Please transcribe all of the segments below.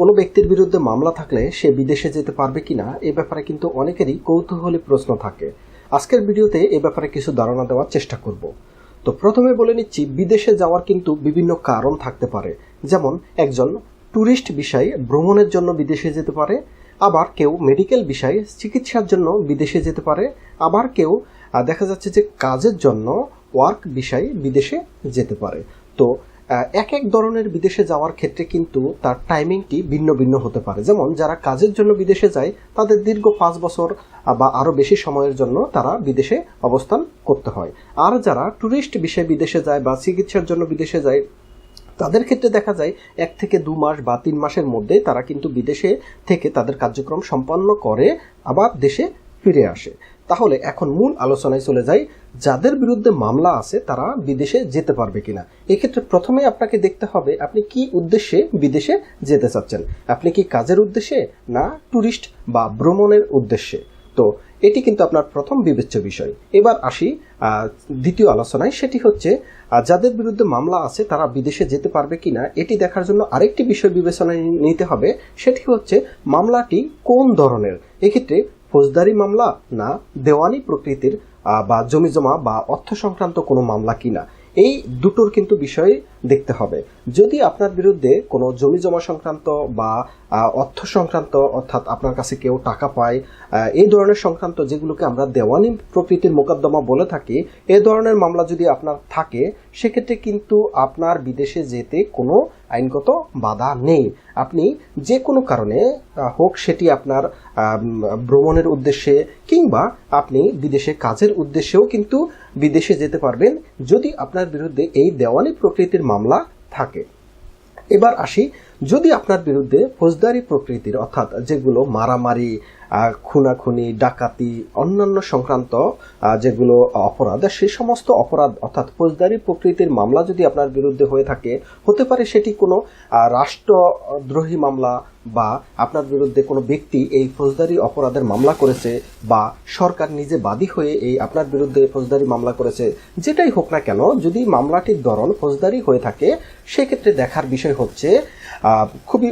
কোনো ব্যক্তির বিরুদ্ধে মামলা থাকলে সে বিদেশে যেতে পারবে কিনা এ ব্যাপারে কিন্তু অনেকেরই কৌতূহলী প্রশ্ন থাকে। আজকের ভিডিওতে এ ব্যাপারে কিছু ধারণা দেওয়ার চেষ্টা করব। তো প্রথমে বলে নিচ্ছি, বিদেশে যাওয়ার কিন্তু বিভিন্ন কারণ থাকতে পারে। যেমন, একজন ট্যুরিস্ট বিষয়ে ভ্রমণের জন্য বিদেশে যেতে পারে, আবার কেউ মেডিকেল বিষয়ে চিকিৎসার জন্য বিদেশে যেতে পারে, আবার কেউ দেখা যাচ্ছে যে কাজের জন্য ওয়ার্ক বিষয়ে বিদেশে যেতে পারে। তো এক এক ধরনের বিদেশে যাওয়ার ক্ষেত্রে কিন্তু তার টাইমিংটি ভিন্ন ভিন্ন হতে পারে। যেমন, যারা কাজের জন্য বিদেশে যায়, তাদের দীর্ঘ পাঁচ বছর বা আরও বেশি সময়ের জন্য তারা বিদেশে অবস্থান করতে হয়। আর যারা ট্যুরিস্ট বিষয়ে বিদেশে যায় বা চিকিৎসার জন্য বিদেশে যায়, তাদের ক্ষেত্রে দেখা যায়, এক থেকে দু মাস বা তিন মাসের মধ্যে তারা কিন্তু বিদেশে থেকে তাদের কার্যক্রম সম্পন্ন করে, আবার দেশে ফিরে আসে। তাহলে এখন মূল আলোচনায় চলে যাই, যাদের বিরুদ্ধে মামলা আছে তারা বিদেশে যেতে পারবে কিনা। এক্ষেত্রে প্রথমে আপনাকে দেখতে হবে আপনি কি উদ্দেশ্যে বিদেশে যেতে চাচ্ছেন। আপনি কি কাজের উদ্দেশ্যে না ট্যুরিস্ট বা ভ্রমণের উদ্দেশ্যে? তো এটি কিন্তু আপনার প্রথম বিবেচ্য বিষয়। এবার আসি দ্বিতীয় আলোচনায়। সেটি হচ্ছে যাদের বিরুদ্ধে মামলা আছে তারা বিদেশে যেতে পারবে কিনা, এটি দেখার জন্য আরেকটি বিষয় বিবেচনায় নিতে হবে। সেটি হচ্ছে, মামলাটি কোন ধরনের? এক্ষেত্রে ফৌজদারি মামলা না দেওয়ানি প্রকৃতির বা জমি জমা বা অর্থ সংক্রান্ত কোনো মামলা কিনা এই দুটোর কিন্তু বিষয় দেখতে হবে। যদি আপনার বিরুদ্ধে কোনো জমি জমা সংক্রান্ত বা অর্থ সংক্রান্ত অর্থাৎ আপনার কাছে কেউ টাকা পায় এই ধরনের সংক্রান্ত যেগুলোকে আমরা দেওয়ানি প্রকৃতির মোকদ্দমা বলে থাকি, এ ধরনের মামলা যদি আপনার থাকে, সেক্ষেত্রে কিন্তু আপনার বিদেশে যেতে কোনো আইনগত বাধা নেই। আপনি যে কোনো কারণে হোক সেটি আপনার ভ্রমণের উদ্দেশ্যে কিংবা আপনি বিদেশে কাজের উদ্দেশ্যেও কিন্তু বিদেশে যেতে পারবেন। যদি আপনার বিরুদ্ধে এই দেওয়ানি প্রকৃতির মামলা থাকে। এবার আসি যদি আপনার বিরুদ্ধে ফৌজদারি প্রকৃতির অর্থাৎ যেগুলো মারামারি খুনাখুনি, ডাকাতি, অন্যান্য সংক্রান্ত যেগুলো অপরাধ সেই সমস্ত অপরাধ, অর্থাৎ ফৌজদারি প্রকৃতির মামলা যদি আপনার বিরুদ্ধে হয়ে থাকে, হতে পারে সেটি কোনো রাষ্ট্রদ্রোহী মামলা বা আপনার বিরুদ্ধে কোনো ব্যক্তি এই ফৌজদারি অপরাধের মামলা করেছে বা সরকার নিজে বাদী হয়ে এই আপনার বিরুদ্ধে ফৌজদারি মামলা করেছে, যেটাই হোক না কেন, যদি মামলাটির ধরন ফৌজদারি হয়ে থাকে, সেক্ষেত্রে দেখার বিষয় হচ্ছে খুবই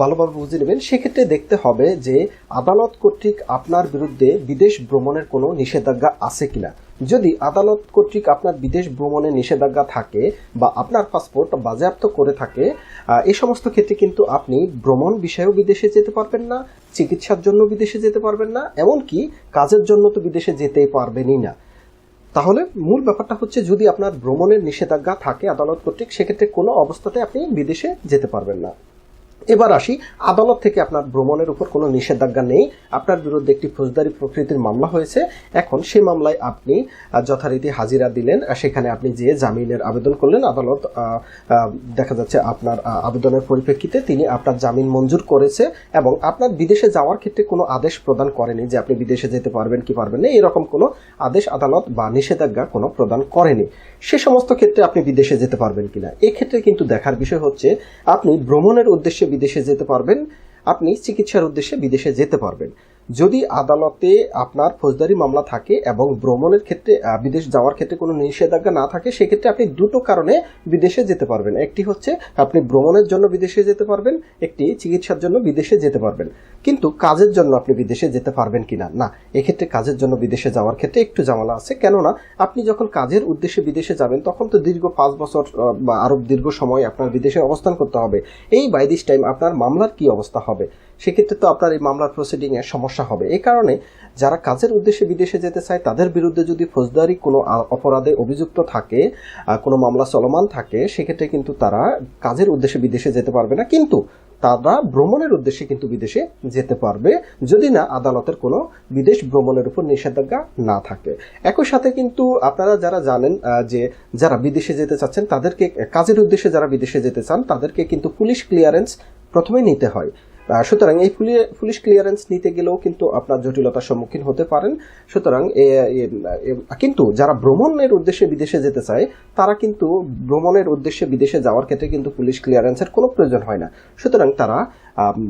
ভালোভাবে বুঝে নেবেন, সেক্ষেত্রে দেখতে হবে যে আদালত কর্তৃক আপনার বিরুদ্ধে বিদেশ ভ্রমণের কোনো নিষেধাজ্ঞা আছে কিনা? যদি আদালত কর্তৃক আপনার বিদেশ ভ্রমণের নিষেধাজ্ঞা থাকে বা আপনার পাসপোর্ট বাজেয়াপ্ত করে থাকে এই সমস্ত ক্ষেত্রে কিন্তু আপনি ভ্রমণ বিষয়েও বিদেশে যেতে পারবেন না, চিকিৎসার জন্য বিদেশে যেতে পারবেন না, এমনকি কাজের জন্য তো বিদেশে যেতেই পারবেনই না। তাহলে মূল ব্যাপারটা হচ্ছে যদি আপনার ভ্রমণের নিষেধাজ্ঞা থাকে আদালত কর্তৃক, সেক্ষেত্রে কোনো অবস্থাতে আপনি বিদেশে যেতে পারবেন না। এবার আসি, আদালত থেকে আপনার ভ্রমণের উপর কোনো নিষেধাজ্ঞা নেই। আপনার বিরুদ্ধে একটি ফৌজদারি প্রকৃতির মামলা হয়েছে। এখন সেই মামলায় আপনি যথারীতি হাজিরা দিলেন। সেখানে আপনি যে জামিনের আবেদন করলেন, আদালত দেখা যাচ্ছে আপনার আবেদনের পরিপ্রেক্ষিতে তিনি আপনার জামিন মঞ্জুর করেছে এবং আপনার বিদেশে যাওয়ার ক্ষেত্রে কোনো আদেশ প্রদান করেনি যে আপনি বিদেশে যেতে পারবেন কি পারবেন না। এরকম কোনো আদেশ আদালত বা নিষেধাজ্ঞা কোনো প্রদান করেনি। সে সমস্ত ক্ষেত্রে আপনি বিদেশে যেতে পারবেন কিনা? এক্ষেত্রে কিন্তু দেখার বিষয় হচ্ছে, আপনি ভ্রমণের উদ্দেশ্যে বিদেশে যেতে পারবেন আপনি চিকিৎসার উদ্দেশ্যে বিদেশে যেতে পারবেন। যদি আদালতে আপনার ফৌজদারি মামলা থাকে এবং ভ্রমণের ক্ষেত্রে বিদেশ যাওয়ার ক্ষেত্রে কোনো নিষেধাজ্ঞা না থাকে, সেক্ষেত্রে আপনি দুটো কারণে বিদেশে যেতে পারবেন। একটি হচ্ছে, আপনি ভ্রমণের জন্য বিদেশে যেতে পারবেন, একটি চিকিৎসার জন্য বিদেশে যেতে পারবেন। কিন্তু কাজের জন্য আপনি বিদেশে যেতে পারবেন কিনা না? এক্ষেত্রে কাজের জন্য বিদেশে যাওয়ার ক্ষেত্রে একটু ঝামেলা আছে। কেননা, আপনি যখন কাজের উদ্দেশ্যে বিদেশে যাবেন, তখন তো দীর্ঘ পাঁচ বছর বা আরও দীর্ঘ সময় আপনার বিদেশে অবস্থান করতে হবে। এই বাই দিস টাইম আপনার মামলার কি অবস্থা হবে? সেক্ষেত্রে তো আপনার এই মামলার প্রসিডিং এর সমস্যা হবে। এই কারণে যারা কাজের উদ্দেশ্যে বিদেশে যেতে চায়, তাদের বিরুদ্ধে যদি ফৌজদারি কোনো অপরাধে অভিযুক্ত থাকে কোনো মামলা চলমান থাকে, সেক্ষেত্রে কিন্তু তারা কাজের উদ্দেশ্যে বিদেশে যেতে পারবে না। কিন্তু তারা ভ্রমণের উদ্দেশ্যে কিন্তু বিদেশে যেতে পারবে, যদি না আদালতের কোনো বিদেশ ভ্রমণের উপর নিষেধাজ্ঞা না থাকে। একই সাথে কিন্তু আপনারা যারা জানেন যে যারা বিদেশে যেতে চাচ্ছেন, তাদেরকে, কাজের উদ্দেশ্যে যারা বিদেশে যেতে চান, তাদেরকে কিন্তু পুলিশ ক্লিয়ারেন্স প্রথমে নিতে হয়। সুতরাং এই পুলি- পুলিশ ক্লিয়ারেন্স নিতে গেলেও কিন্তু আপনার জটিলতার সম্মুখীন হতে পারেন। সুতরাং কিন্তু যারা ভ্রমণের উদ্দেশ্যে বিদেশে যেতে চায়, তারা কিন্তু ভ্রমণের উদ্দেশ্যে বিদেশে যাওয়ার ক্ষেত্রে কিন্তু পুলিশ ক্লিয়ারেন্সের কোনো প্রয়োজন হয় না। সুতরাং তারা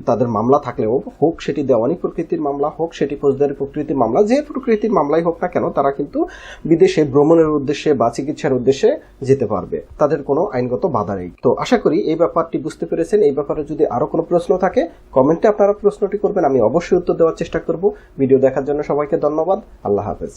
তাদের মামলা থাকলেও হোক, সেটি দেওয়ানি প্রকৃতির মামলা হোক, সেটি ফৌজদারি প্রকৃতির মামলা, যে প্রকৃতির মামলাই হোক না কেন, তারা কিন্তু বিদেশে ভ্রমণের উদ্দেশ্যে বা চিকিৎসার উদ্দেশ্যে যেতে পারবে। তাদের কোনো আইনগত বাধা নেই। তো আশা করি এই ব্যাপারটি বুঝতে পেরেছেন। এই ব্যাপারে যদি আরও কোনো প্রশ্ন থাকে কমেন্টে আপনারা প্রশ্নটি করবেন, আমি অবশ্যই উত্তর দেওয়ার চেষ্টা করব। ভিডিও দেখার জন্য সবাইকে ধন্যবাদ। আল্লাহ হাফেজ।